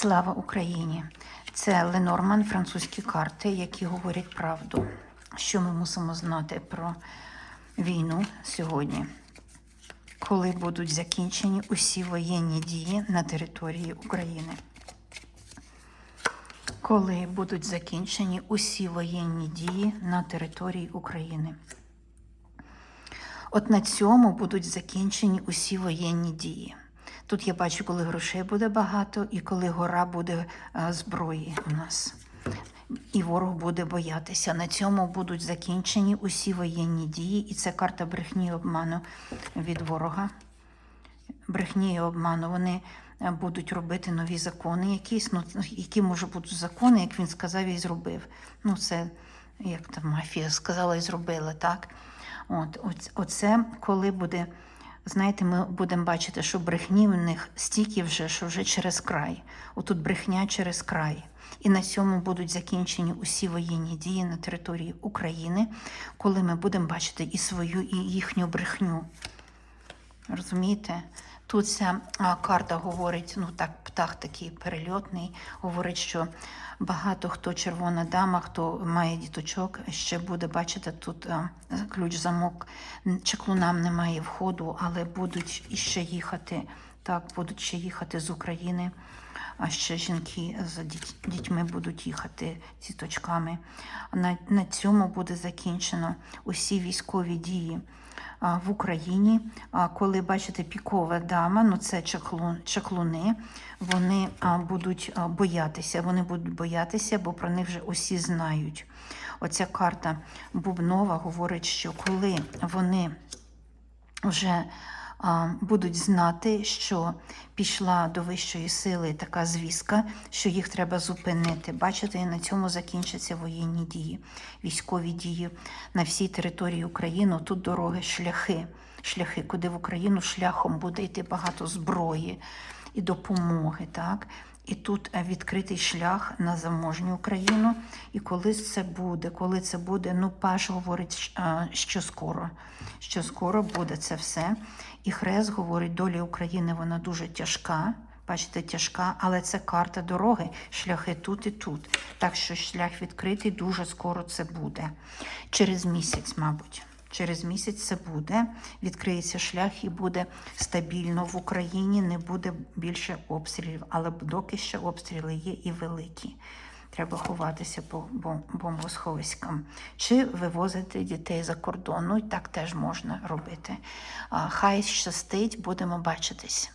Слава Україні! Це Ленорман, французькі карти, які говорять правду. Що ми мусимо знати про війну сьогодні, коли будуть закінчені усі воєнні дії на території України. Коли будуть закінчені усі воєнні дії на території України. От на цьому будуть закінчені усі воєнні дії. Тут я бачу, коли грошей буде багато, і коли гора буде е, зброї у нас. І ворог буде боятися. На цьому будуть закінчені усі воєнні дії, і це карта брехні і обману від ворога. Брехні і обману. Вони е, будуть робити нові закони, якісь, ну, які може бути закони, як він сказав і зробив. Ну, це як там мафія сказала і зробила, так? От, оце коли буде, знаєте, ми будемо бачити, що брехні в них стільки вже, що вже через край. Отут брехня через край. І на цьому будуть закінчені усі воєнні дії на території України, коли ми будемо бачити і свою, і їхню брехню. Розумієте? Тут ця карта говорить, ну так, птах такий перельотний, говорить, що багато хто червона дама, хто має діточок, ще буде бачити тут ключ замок. Чеклунам немає входу, але будуть іще їхати. Так, будуть ще їхати з України. А ще жінки з дітьми будуть їхати з діточками. На, на цьому буде закінчено усі військові дії в Україні. Коли бачите пікова дама, ну це чаклун, чаклуни, вони будуть боятися. Вони будуть боятися, бо про них вже усі знають. Оця карта Бубнова говорить, що коли вони вже будуть знати, що пішла до вищої сили така звістка, що їх треба зупинити. Бачите, і на цьому закінчаться воєнні дії, військові дії на всій території України. Тут дороги, шляхи, шляхи, куди в Україну шляхом буде йти багато зброї і допомоги. так? І тут е, відкритий шлях на заможню Україну. І коли це буде, коли це буде, ну Паш говорить, е, що скоро, що скоро буде це все. І Хрест говорить, доля України вона дуже тяжка. Бачите, тяжка, але це карта дороги, шляхи тут і тут. Так що шлях відкритий, дуже скоро це буде. Через місяць, мабуть. Через місяць це буде, відкриється шлях і буде стабільно в Україні, не буде більше обстрілів, але доки ще обстріли є і великі. Треба ховатися по бомбосховиськам. Чи вивозити дітей за кордон. Ну і так теж можна робити. Хай щастить, будемо бачитись.